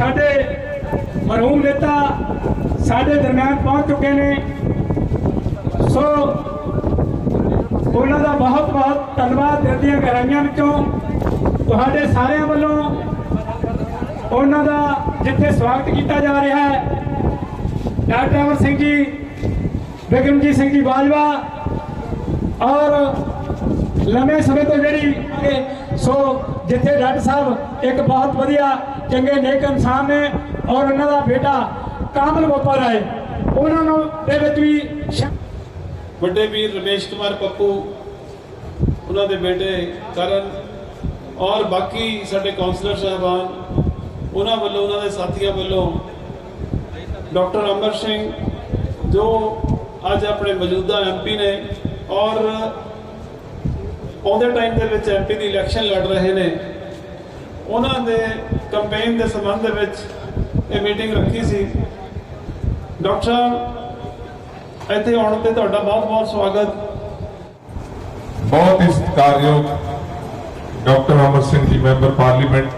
ਸਾਡੇ ਮਰਹੂਮ ਨੇਤਾ ਸਾਡੇ ਦਰਮਿਆਨ ਪਹੁੰਚ ਚੁੱਕੇ ਨੇ। ਸੋ ਉਹਨਾਂ ਦਾ ਬਹੁਤ ਬਹੁਤ ਧੰਨਵਾਦ ਦਿਲ ਦੀਆਂ ਗਹਿਰਾਈਆਂ ਵਿੱਚੋਂ। ਤੁਹਾਡੇ ਸਾਰਿਆਂ ਵੱਲੋਂ ਉਹਨਾਂ ਦਾ ਜਿੱਥੇ ਸਵਾਗਤ ਕੀਤਾ ਜਾ ਰਿਹਾ ਹੈ, ਡਾਕਟਰ ਅਮਰ ਸਿੰਘ ਜੀ, ਬਿਕਰਮਜੀਤ ਸਿੰਘ ਜੀ ਬਾਜਵਾ ਔਰ ਲੰਮੇ ਸਮੇਂ ਤੋਂ ਜਿਹੜੀ, ਸੋ ਜਿੱਥੇ ਡਾਕਟਰ ਸਾਹਿਬ ਇੱਕ ਬਹੁਤ ਵਧੀਆ ਚੰਗੇ ਨੇਕ ਇਨਸਾਨ ਨੇ ਔਰ ਉਹਨਾਂ ਦਾ ਬੇਟਾ ਕਾਮਲ ਗੋਪਾਲ ਰਾਏ। ਉਹਨਾਂ ਨੂੰ ਦੇ ਵਿੱਚ ਵੀ ਵੱਡੇ ਵੀਰ ਰਮੇਸ਼ ਕੁਮਾਰ ਪੱਪੂ, ਉਹਨਾਂ ਦੇ ਬੇਟੇ ਕਰਨ ਔਰ ਬਾਕੀ ਸਾਡੇ ਕਾਉਂਸਲਰ ਸਾਹਿਬਾਨ, ਉਹਨਾਂ ਵੱਲੋਂ, ਉਹਨਾਂ ਦੇ ਸਾਥੀਆਂ ਵੱਲੋਂ ਡਾਕਟਰ ਅਮਰ ਸਿੰਘ ਜੋ ਅੱਜ ਆਪਣੇ ਮੌਜੂਦਾ ਐਮਪੀ ਨੇ ਔਰ ਆਉਂਦੇ ਟਾਈਮ ਦੇ ਵਿੱਚ ਐਮਪੀ ਦੀ ਇਲੈਕਸ਼ਨ ਲੜ ਰਹੇ ਨੇ, ਉਹਨਾਂ ਦੇ ਕੰਪੇਨ ਦੇ ਸੰਬੰਧ ਦੇ ਵਿੱਚ ਇਹ ਮੀਟਿੰਗ ਰੱਖੀ ਸੀ। ਡਾਕਟਰ ਸਾਹਿਬ, ਇੱਥੇ ਆਉਣ ਤੇ ਤੁਹਾਡਾ ਬਹੁਤ ਬਹੁਤ ਸਵਾਗਤ। ਬਹੁਤ ਹੀ ਸਤਿਕਾਰਯੋਗ doctor Amar Singh ji, member parliament,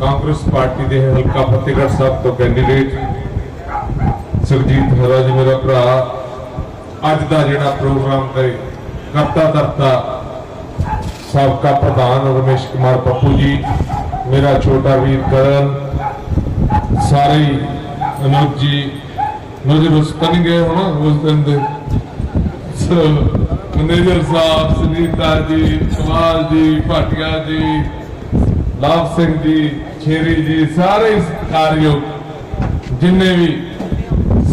Congress party ਦੇ ਹਲਕਾ ਫਤਿਹਗੜ੍ਹ ਸਾਹਿਬ ਤੋਂ ਕੈਂਡੀਡੇਟ ਸੁਰਜੀਤ ਹਰਾ ਜੀ ਮੇਰਾ ਭਰਾ। ਅੱਜ ਦਾ ਜਿਹੜਾ ਪ੍ਰੋਗਰਾਮ ਤੇ ਕਰਤਾ ਧਰਤਾ ਸਾਬਕਾ ਪ੍ਰਧਾਨ ਰਮੇਸ਼ ਕੁਮਾਰ ਪੱਪੂ ਜੀ ਮੇਰਾ ਛੋਟਾ ਵੀਰ ਕਰਨ, ਸਾਰੇ ਹੀ ਜੀ ਨਜ਼ਰ ਉਸ ਗਏ ਹੋਣਾ ਉਸ ਦਿਨ ਦੇ? ਸੋ, ਮੈਨੇਜਰ ਸਾਹਿਬ, ਸੁਨੀਤਾ ਜੀ, ਕਮਾਲ ਜੀ, ਭਾਟੀਆ ਜੀ, ਲਾਭ ਸਿੰਘ ਜੀ ਛੇਰੀ ਜੀ, ਸਾਰੇ ਹੀ ਸਤਿਕਾਰਯੋਗ ਜਿੰਨੇ ਵੀ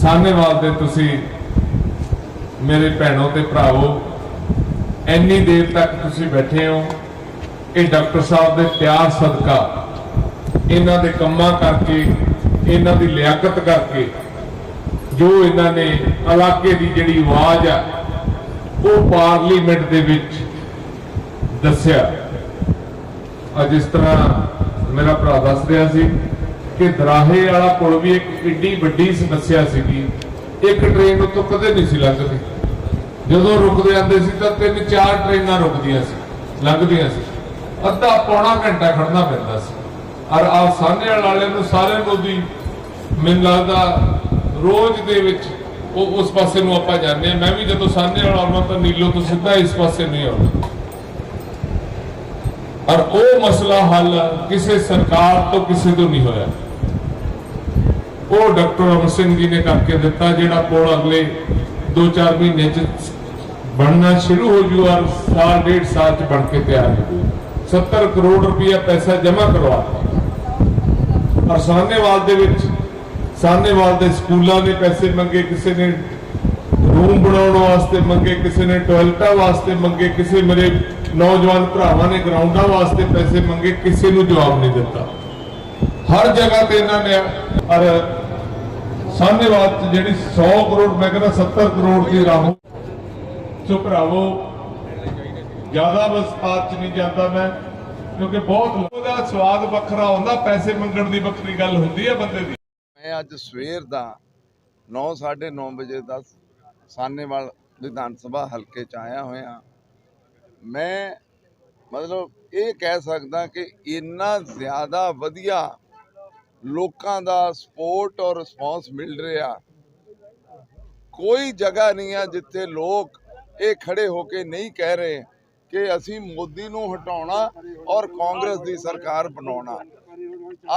ਸਾਹਨੇਵਾਲ ਦੇ ਤੁਸੀਂ ਮੇਰੇ ਭੈਣੋ ਤੇ ਭਰਾਵੋ, ਇੰਨੀ ਦੇਰ ਤੱਕ ਤੁਸੀਂ ਬੈਠੇ ਹੋ। ਇਹ ਡਾਕਟਰ ਸਾਹਿਬ ਦੇ ਪਿਆਰ ਸਦਕਾ, ਇਹਨਾਂ ਦੇ ਕੰਮਾਂ ਕਰਕੇ, ਇਹਨਾਂ ਦੀ ਲਿਆਕਤ ਕਰਕੇ, ਜੋ ਇਹਨਾਂ ਨੇ ਇਲਾਕੇ ਦੀ ਜਿਹੜੀ ਆਵਾਜ਼ ਆ, ਉਹ ਪਾਰਲੀਮੈਂਟ ਦੇ ਵਿੱਚ ਦੱਸਿਆ। ਅੱਜ ਇਸ ਤਰ੍ਹਾਂ ਮੇਰਾ ਭਰਾ ਦੱਸ ਰਿਹਾ ਸੀ ਕਿ ਦਰਾਹੇ ਵਾਲਾ ਪੁਲ ਵੀ ਇੱਕ ਏਡੀ ਵੱਡੀ ਸਮੱਸਿਆ ਸੀਗੀ, ਇੱਕ ਟ੍ਰੇਨ ਉੱਤੋਂ ਕਦੇ ਨਹੀਂ ਸੀ ਲੰਘਦੀ। ਜਦੋਂ ਰੁਕਦੇ ਆਂਦੇ ਸੀ ਤਾਂ ਤਿੰਨ ਚਾਰ ਟ੍ਰੇਨਾਂ ਰੁਕਦੀਆਂ ਸੀ, ਲੰਘਦੀਆਂ ਸੀ। ਅੱਧਾ ਪੌਣਾ ਘੰਟਾ ਖੜਨਾ ਪੈਂਦਾ ਸੀ। ਔਰ ਆ ਸਾਹਨੇਵਾਲ ਵਾਲਿਆਂ ਨੂੰ ਸਾਰਿਆਂ ਨੂੰ ਮੈਨੂੰ ਲੱਗਦਾ ਰੋਜ਼ ਦੇ ਵਿੱਚ ਉਹ ਉਸ ਪਾਸੇ ਨੂੰ ਆਪਾਂ ਜਾਂਦੇ ਆ ਮੈਂ ਵੀ ਜਦੋਂ ਸਾਹਨੇਵਾਲ ਆਉਣਾ ਤਾਂ ਨੀਲੋ ਤੋਂ ਸਿੱਧਾ ਇਸ ਪਾਸੇ ਨਹੀਂ ਆਉਣਾ ਔਰ ਉਹ ਮਸਲਾ ਹੱਲ ਕਿਸੇ ਸਰਕਾਰ ਤੋਂ ਕਿਸੇ ਤੋਂ ਨਹੀਂ ਹੋਇਆ। ਉਹ ਡਾਕਟਰ ਅਮਰ ਸਿੰਘ ਜੀ ਨੇ ਕਰਕੇ ਦਿੱਤਾ, ਜਿਹੜਾ ਕੋਲ ਅਗਲੇ 2-4 ਮਹੀਨੇ ਚ ਬਣਨਾ ਸ਼ੁਰੂ ਹੋ ਜੂ ਔਰ ਸਾਲ, ਡੇਢ ਸਾਲ ਚ ਬਣ ਕੇ ਤਿਆਰ ਹੋ ਜੂ। 70 ਕਰੋੜ ਰੁਪਇਆ ਪੈਸਾ ਜਮ੍ਹਾਂ ਕਰਵਾਤਾ ਔਰ ਦੇ ਵਿੱਚ, ਸਾਹਨੇਵਾਲ ਦੇ ਸਕੂਲਾਂ ਨੇ ਪੈਸੇ ਮੰਗੇ ਕਿਸੇ ਨੇ, ਰੂਮ ਬਣਾਉਣ ਵਾਸਤੇ ਮੰਗੇ ਕਿਸੇ ਨੇ, ਟਾਇਲਟਾਂ ਵਾਸਤੇ ਮੰਗੇ ਕਿਸੇ ਮੇਰੇ ਨੌਜਵਾਨ ਭਰਾਵਾਂ ਨੇ, ਗਰਾਊਂਡਾਂ ਵਾਸਤੇ ਪੈਸੇ ਮੰਗੇ, ਕਿਸੇ ਨੂੰ ਜਵਾਬ ਨਹੀਂ ਦਿੱਤਾ। ਹਰ ਜਗ੍ਹਾ ਤੇ ਇਹਨਾਂ ਨੇ ਔਰ ਸਾਹਨੇਵਾਲ ਚ ਜਿਹੜੀ 100 ਕਰੋੜ, ਮੈਂ ਕਹਿੰਦਾ 70 ਕਰੋੜ ਦੀ ਰਾਹੋਂ। ਸੋ ਭਰਾਵੋ ਜ਼ਿਆਦਾ ਵਿਸਤਾਰ ਚ ਨਹੀਂ ਜਾਂਦਾ ਮੈਂ, ਕਿਉਂਕਿ ਬਹੁਤ ਲੋਕਾਂ ਦਾ ਸਵਾਦ ਵੱਖਰਾ ਹੁੰਦਾ, ਪੈਸੇ ਮੰਗਣ ਦੀ ਵੱਖਰੀ ਗੱਲ ਹੁੰਦੀ ਹੈ ਬੰਦੇ ਦੀ। ਮੈਂ ਅੱਜ ਸਵੇਰ ਦਾ 9:30 ਵਜੇ ਦਾ ਸਾਨੇਵਾਲ ਵਿਧਾਨ ਸਭਾ ਹਲਕੇ ਚ ਆਇਆ ਹੋਇਆ। ਮੈਂ ਮਤਲਬ ਇਹ ਕਹਿ ਸਕਦਾ ਕਿ ਇੰਨਾ ਜ਼ਿਆਦਾ ਵਧੀਆ ਲੋਕਾਂ ਦਾ ਸਪੋਰਟ ਔਰ ਰਿਸਪੌਂਸ ਮਿਲ ਰਿਹਾ। ਕੋਈ ਜਗ੍ਹਾ ਨਹੀਂ ਆ ਜਿੱਥੇ ਲੋਕ ਇਹ ਖੜੇ ਹੋ ਕੇ ਨਹੀਂ ਕਹਿ ਰਹੇ। ਕਿ ਅਸੀਂ ਮੋਦੀ ਨੂੰ ਹਟਾਉਣਾ ਔਰ ਕਾਂਗਰਸ ਦੀ ਸਰਕਾਰ ਬਣਾਉਣਾ।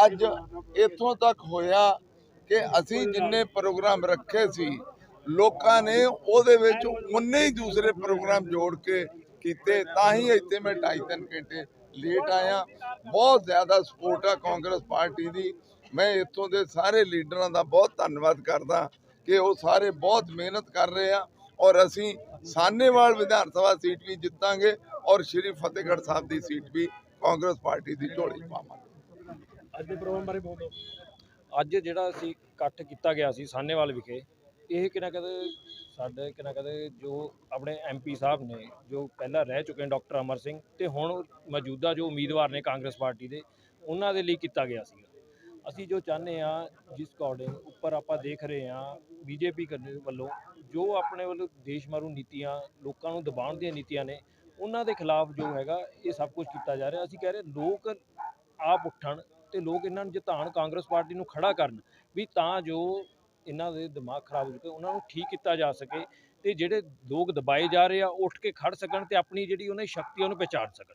ਅੱਜ ਇੱਥੋਂ ਤੱਕ ਹੋਇਆ ਕਿ ਅਸੀਂ ਜਿੰਨੇ ਪ੍ਰੋਗਰਾਮ ਰੱਖੇ ਸੀ, ਲੋਕਾਂ ਨੇ ਉਹਦੇ ਵਿੱਚ ਉਨੇ ਹੀ ਦੂਸਰੇ ਪ੍ਰੋਗਰਾਮ ਜੋੜ ਕੇ ਕੀਤੇ, ਤਾਂ ਹੀ ਇੱਥੇ ਮੈਂ 2.5 ਘੰਟੇ ਲੇਟ ਆਇਆ। ਬਹੁਤ ਜ਼ਿਆਦਾ ਸਪੋਰਟ ਆ ਕਾਂਗਰਸ ਪਾਰਟੀ ਦੀ। ਮੈਂ ਇੱਥੋਂ ਦੇ ਸਾਰੇ ਲੀਡਰਾਂ ਦਾ ਬਹੁਤ ਧੰਨਵਾਦ ਕਰਦਾ ਕਿ ਉਹ ਸਾਰੇ ਬਹੁਤ ਮਿਹਨਤ ਕਰ ਰਹੇ ਆ ਔਰ ਅਸੀਂ ਸਾਨੇਵਾਲ ਵਿਧਾਨ ਸਭਾ ਸੀਟ ਵੀ ਜਿੱਤਾਂਗੇ ਔਰ ਸ਼੍ਰੀ ਫਤਿਹਗੜ੍ਹ ਸਾਹਿਬ ਦੀ ਸੀਟ ਵੀ ਕਾਂਗਰਸ ਪਾਰਟੀ ਦੀ ਝੋਲੀ ਪਾਵਾਂਗੇ। ਅੱਜ ਦੇ ਪ੍ਰੋਗਰਾਮ ਬਾਰੇ ਬੋਲੋ। ਅੱਜ ਜਿਹੜਾ ਅਸੀਂ ਇਕੱਠ ਕੀਤਾ ਗਿਆ ਸੀ ਸਾਹਨੇਵਾਲ ਵਿਖੇ ਇਹ ਕਿਨਾ ਕਦੇ ਸਾਡੇ ਕਿਨਾ ਕਦੇ ਜੋ ਆਪਣੇ ਐਮਪੀ ਸਾਹਿਬ ਨੇ ਜੋ ਪਹਿਲਾਂ ਰਹਿ ਚੁੱਕੇ ਨੇ ਡਾਕਟਰ ਅਮਰ ਸਿੰਘ ਤੇ ਹੁਣ ਮੌਜੂਦਾ ਜੋ ਉਮੀਦਵਾਰ ਨੇ ਕਾਂਗਰਸ ਪਾਰਟੀ ਦੇ ਉਹਨਾਂ ਦੇ ਲਈ ਕੀਤਾ ਗਿਆ ਸੀਗਾ। ਅਸੀਂ ਜੋ ਚਾਹੁੰਦੇ ਆ ਜਿਸ ਅਕੋਰਡਿੰਗ ਉੱਪਰ ਆਪਾਂ ਦੇਖ ਰਹੇ ਆ ਬੀਜੇਪੀ ਵੱਲੋਂ ਜੋ ਆਪਣੇ ਵੱਲੋਂ ਦੇਸ਼ ਮਾਰੂ ਨੀਤੀਆਂ ਲੋਕਾਂ ਨੂੰ ਦਬਾਉਣ ਦੀਆਂ ਨੀਤੀਆਂ ਨੇ ਉਹਨਾਂ ਦੇ ਖਿਲਾਫ ਜੋ ਹੈਗਾ ਇਹ ਸਭ ਕੁਝ ਕੀਤਾ ਜਾ ਰਿਹਾ। ਅਸੀਂ ਕਹਿ ਰਹੇ ਲੋਕ ਆਪ ਉੱਠਣ ਤੇ ਲੋਕ ਇਹਨਾਂ ਨੂੰ ਜਿਤਾਣ ਕਾਂਗਰਸ ਪਾਰਟੀ ਨੂੰ ਖੜਾ ਕਰਨ ਵੀ ਤਾਂ ਜੋ ਇਹਨਾਂ ਦੇ ਦਿਮਾਗ ਖਰਾਬ ਹੋ ਚੁੱਕੇ ਉਹਨਾਂ ਨੂੰ ਠੀਕ ਕੀਤਾ ਜਾ ਸਕੇ ਤੇ ਜਿਹੜੇ ਲੋਕ ਦਬਾਏ ਜਾ ਰਹੇ ਆ ਉਹ ਉੱਠ ਕੇ ਖੜ ਸਕਣ ਤੇ ਆਪਣੀ ਜਿਹੜੀ ਉਹਨਾਂ ਦੀ ਸ਼ਕਤੀ ਉਹਨੂੰ ਪਹਿਚਾਣ ਸਕਣ।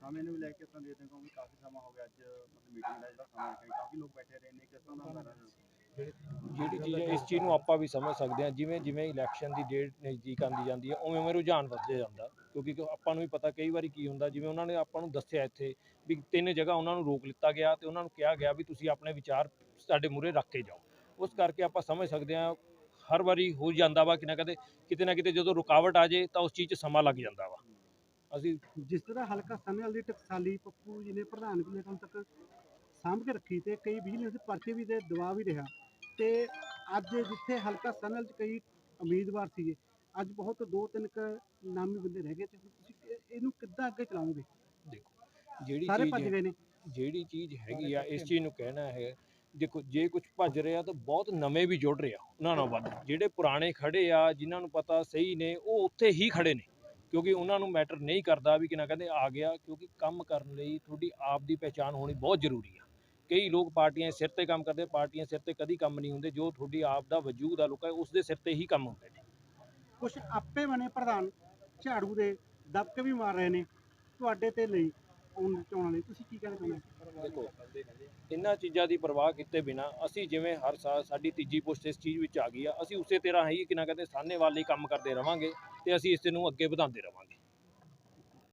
ਸਮੇਂ ਨੂੰ ਵੀ ਲੈ ਕੇ ਤਾਂ ਦੇਖਦੇ ਹਾਂ ਕਿ ਕਾਫੀ ਸਮਾਂ ਹੋ ਗਿਆ ਅੱਜ ਮਤਲਬ ਮੀਟਿੰਗ ਦਾ ਜਿਹੜਾ ਸਮਾਂ ਹੈ ਕਾਫੀ ਲੋਕ ਬੈਠੇ ਰਹੇ ਨੇ ਕਿਸ ਤਰ੍ਹਾਂ ਦਾ ਜਿਹੜੀ ਚੀਜ਼ ਇਸ ਚੀਜ਼ ਨੂੰ ਆਪਾਂ ਵੀ ਸਮਝ ਸਕਦੇ ਹਾਂ, ਜਿਵੇਂ ਜਿਵੇਂ ਇਲੈਕਸ਼ਨ ਦੀ ਡੇਟ ਨਜ਼ਦੀਕ ਆਉਂਦੀ ਜਾਂਦੀ ਹੈ, ਉਵੇਂ ਉਵੇਂ ਰੁਝਾਨ ਵੱਧਦੇ ਜਾਂਦਾ, ਕਿਉਂਕਿ ਆਪਾਂ ਨੂੰ ਵੀ ਪਤਾ ਕਈ ਵਾਰੀ ਕੀ ਹੁੰਦਾ, ਜਿਵੇਂ ਉਹਨਾਂ ਨੇ ਆਪਾਂ ਨੂੰ ਦੱਸਿਆ ਇੱਥੇ ਵੀ ਤਿੰਨ ਜਗ੍ਹਾ ਉਹਨਾਂ ਨੂੰ ਰੋਕ ਲਿੱਤਾ ਗਿਆ ਤੇ ਉਹਨਾਂ ਨੂੰ ਕਿਹਾ ਗਿਆ ਵੀ ਤੁਸੀਂ ਆਪਣੇ ਵਿਚਾਰ ਸਾਡੇ ਮੂਹਰੇ ਰੱਖ ਕੇ ਜਾਓ। ਉਸ ਕਰਕੇ ਆਪਾਂ ਸਮਝ ਸਕਦੇ ਹਾਂ, ਹਰ ਵਾਰੀ ਹੋ ਜਾਂਦਾ ਵਾ ਕਿ ਨਾ ਕਦੇ, ਕਿਤੇ ਨਾ ਕਿਤੇ ਜਦੋਂ ਰੁਕਾਵਟ ਆ ਜੇ ਤਾਂ ਉਸ ਚੀਜ਼ 'ਚ ਸਮਾਂ ਲੱਗ ਜਾਂਦਾ ਵਾ। ਅਸੀਂ ਜਿਸ ਤਰ੍ਹਾਂ ਹਲਕਾ ਸਮੇਂ ਵਾਲੀ ਟਕਸਾਲੀ, ਪੱਪੂ ਜੀ ਨੇ ਪ੍ਰਧਾਨ ਵੀ ਨੇ ਤੱਕ ਸਾਂਭ ਕੇ ਰੱਖੀ ਤੇ ਕਈ ਬਿਜਨਸ ਪਰਚੇ ਵੀ ਤੇ ਦਵਾ ਵੀ ਰਿਹਾ। ਤੇ ਅੱਜ ਜਿੱਥੇ ਹਲਕਾ ਸਮੇਂ ਚ ਕਈ ਉਮੀਦਵਾਰ ਸੀਗੇ ਅੱਜ ਬਹੁਤ ਦੋ ਤਿੰਨ ਕ ਨਾਮੀ ਬੰਦੇ ਰਹਿ ਗਏ ਤੇ ਹੁਣ ਤੁਸੀਂ ਇਹ- ਇਹਨੂੰ ਕਿੱਦਾਂ ਅੱਗੇ ਚਲਾਓਗੇ? ਦੇਖੋ ਜਿਹੜੀ ਸਾਰੇ ਭੱਜ ਗਏ ਨੇ। ਜਿਹੜੀ ਚੀਜ਼ ਹੈਗੀ ਆ ਇਸ ਚੀਜ਼ ਨੂੰ ਕਹਿਣਾ ਹੈ ਦੇਖੋ ਜੇ ਕੁਝ ਭੱਜ ਰਿਹਾ ਤਾਂ ਬਹੁਤ ਨਵੇਂ ਵੀ ਜੁੜ ਰਹੇ ਆ ਉਹਨਾਂ ਨਾਲ ਵੱਧ। ਜਿਹੜੇ ਪੁਰਾਣੇ ਖੜੇ ਆ ਜਿਨ੍ਹਾਂ ਨੂੰ ਪਤਾ ਸਹੀ ਨੇ ਉਹ ਉੱਥੇ ਹੀ ਖੜੇ ਨੇ ਕਿਉਂਕਿ ਉਹਨਾਂ ਨੂੰ ਮੈਟਰ ਨਹੀਂ ਕਰਦਾ ਵੀ ਕਿਨਾ ਕਹਿੰਦੇ ਆ ਗਿਆ ਕਿਉਂਕਿ ਕੰਮ ਕਰਨ ਲਈ ਤੁਹਾਡੀ ਆਪ ਦੀ ਪਹਿਚਾਣ ਹੋਣੀ ਬਹੁਤ ਜ਼ਰੂਰੀ ਆ। ਕਈ ਲੋਕ ਪਾਰਟੀਆਂ ਸਿਰ ਤੇ ਕੰਮ ਕਰਦੇ ਪਾਰਟੀਆਂ ਸਿਰ ਤੇ ਕਦੀ ਕੰਮ ਨਹੀਂ ਹੁੰਦੇ ਜੋ ਤੁਹਾਡੀ ਆਪ ਦਾ ਵਜੂਦ ਆ ਲੋਕਾਂ ਉਸ ਦੇ ਸਿਰ ਤੇ ਹੀ ਕੰਮ ਹੁੰਦੇ ਨੇ ਕੁਝ ਆਪੇ ਬਣੇ ਪ੍ਰਧਾਨ ਝਾੜੂ ਦੇ ਦਬਕੇ ਵੀ ਮਾਰ ਰਹੇ ਨੇ ਤੁਹਾਡੇ ਤੇ ਲਈ ਆਉਣ ਚੋਣਾਂ ਲਈ। ਤੁਸੀਂ ਕੀ ਕਹਿਣਾ ਚਾਹੁੰਦੇ ਦੇਖੋ ਇਹਨਾਂ ਚੀਜ਼ਾਂ ਦੀ ਪਰਵਾਹ ਕੀਤੇ ਬਿਨਾ ਅਸੀਂ ਜਿਵੇਂ ਹਰ ਸਾਲ ਸਾਡੀ ਤੀਜੀ ਪੁਸ਼ਤ ਇਸ ਚੀਜ਼ ਵਿੱਚ ਆ ਗਈ ਆ ਅਸੀਂ ਉਸੇ ਤਰ੍ਹਾਂ ਹੀ ਕਿ ਨਾ ਕਹਿੰਦੇ ਸਾਹਨੇ ਵਾਲੇ ਕੰਮ ਕਰਦੇ ਰਵਾਂਗੇ ਤੇ ਅਸੀਂ ਇਸ ਨੂੰ ਅੱਗੇ ਵਧਾਉਂਦੇ ਰਵਾਂਗੇ।